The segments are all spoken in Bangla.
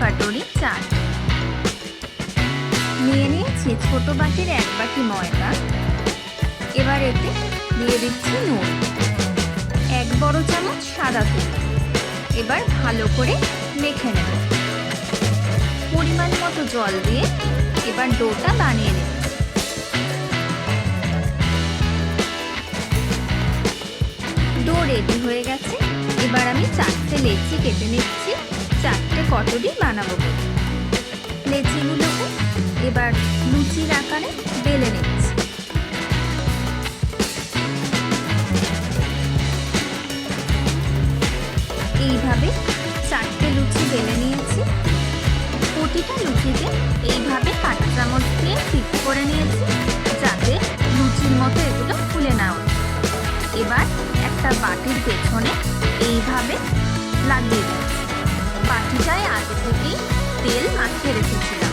কাটোরি চাল নিয়ে নিয়েছি ছোটো বাটির এক বাটি ময়দা। এবার এতে দিয়ে দিচ্ছি নুন। এক বড় চামচ সাদা তেল। এবার ভালো করে মেখে নেব। পরিমাণ মতো জল দিয়ে এবার ডোটা বানিয়ে নেব। ডো রেডি হয়ে গেছে। এবার আমি চারটে লেচি কেটে নিচ্ছি। চারটে কটরি বানাবো। লেচিগুলোকে এবার লুচির আকারে বেলে নিচ্ছি। এইভাবে চারটে লুচি বেলে নিয়েছি। প্রতিটা লুচিতে এইভাবে কাঁটা চামচ দিয়ে টিপ করে নিয়েছি, যাতে লুচির মতো এগুলো ফুলে না এবার একটা বাটির পেছনে এইভাবে লাগিয়ে দিচ্ছি। বাটিটায় আগে থেকেই তেল মাখিয়ে রেখেছিলাম।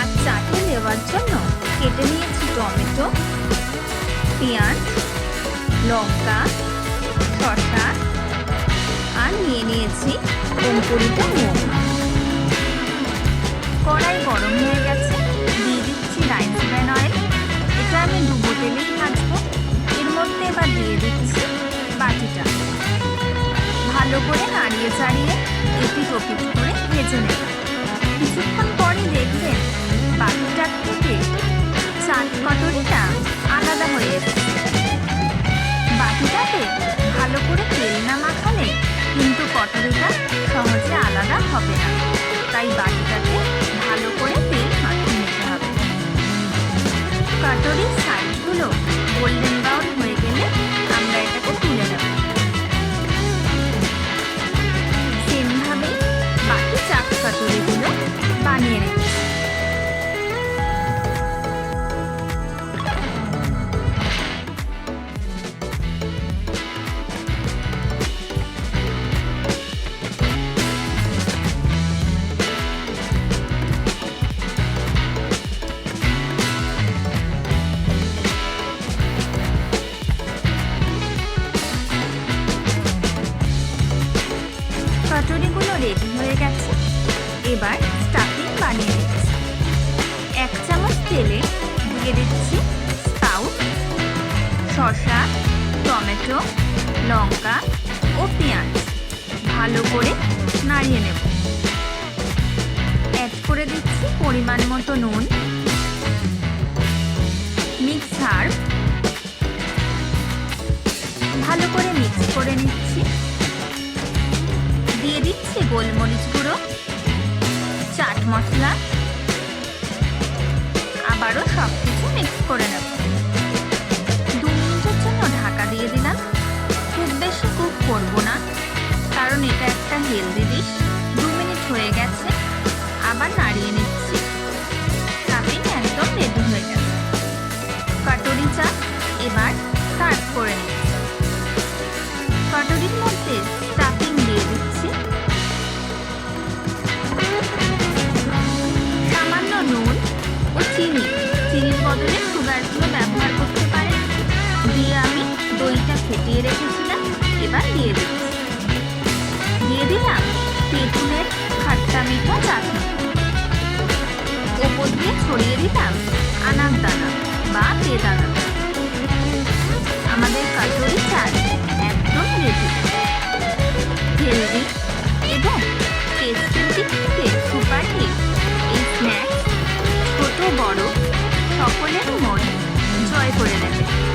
আর চাটে নেওয়ার জন্য কেটে নিয়েছি টমেটো, পেঁয়াজ, লঙ্কা, শসা আর নিয়ে নিয়েছি কোম্পুরিটা কড়াই গরম হয়ে এপিট করে ভেজে নেব। কিছুক্ষণ পরে দেখবেন বাটিটার থেকে চাট কটরিটা আলাদা হয়ে এসেছে। বাটিটাতে ভালো করে তেল না মাখালে কিন্তু কটরিটা সহজে আলাদা হবে না। তাই বাটিটাতে ভালো করে তেল মাখিয়ে নিতে হবে। কাটরির সাইডগুলো গোল্ডেন কচুরিগুলো রেডি হয়ে গেছে। এবার স্টাফিং বানিয়ে নিচ্ছি। এক চামচ তেলে দিয়ে দিচ্ছি স্পাউট শসা, টমেটো, লঙ্কা ও পেঁয়াজ। ভালো করে নাড়িয়ে নেব। অ্যাড করে দিচ্ছি পরিমাণ মতো নুন, মিক্স হার্ব ভালো করে মিক্স করে নিচ্ছি। দিচ্ছি গোলমরিচ গুঁড়ো, চাট মশলা। আবারও সব কিছু মিক্স করে নেব। দু মিনিটের জন্য ঢাকা দিয়ে দিলাম। খুব বেশি কুক করব না, কারণ এটা একটা হেলদি ডিশ বদলে সুগারগুলো ব্যবহার করতে পারেন দিয়ে আমি দইটা ফেটিয়ে রেখেছিলাম, এবার দিয়ে দিচ্ছি দিয়ে দিলাম তেঁতুলের খাট্টা মিঠা চাটনি। ওপর দিয়ে ছড়িয়ে দিলাম আনার দানা বা বেদানা আমাদের কাটুরি চাট একদম রেডি হেলদি এবং টেস্টের দিক থেকে সুপার এই স্ন্যাক্স ছোট, বড় করে নেবে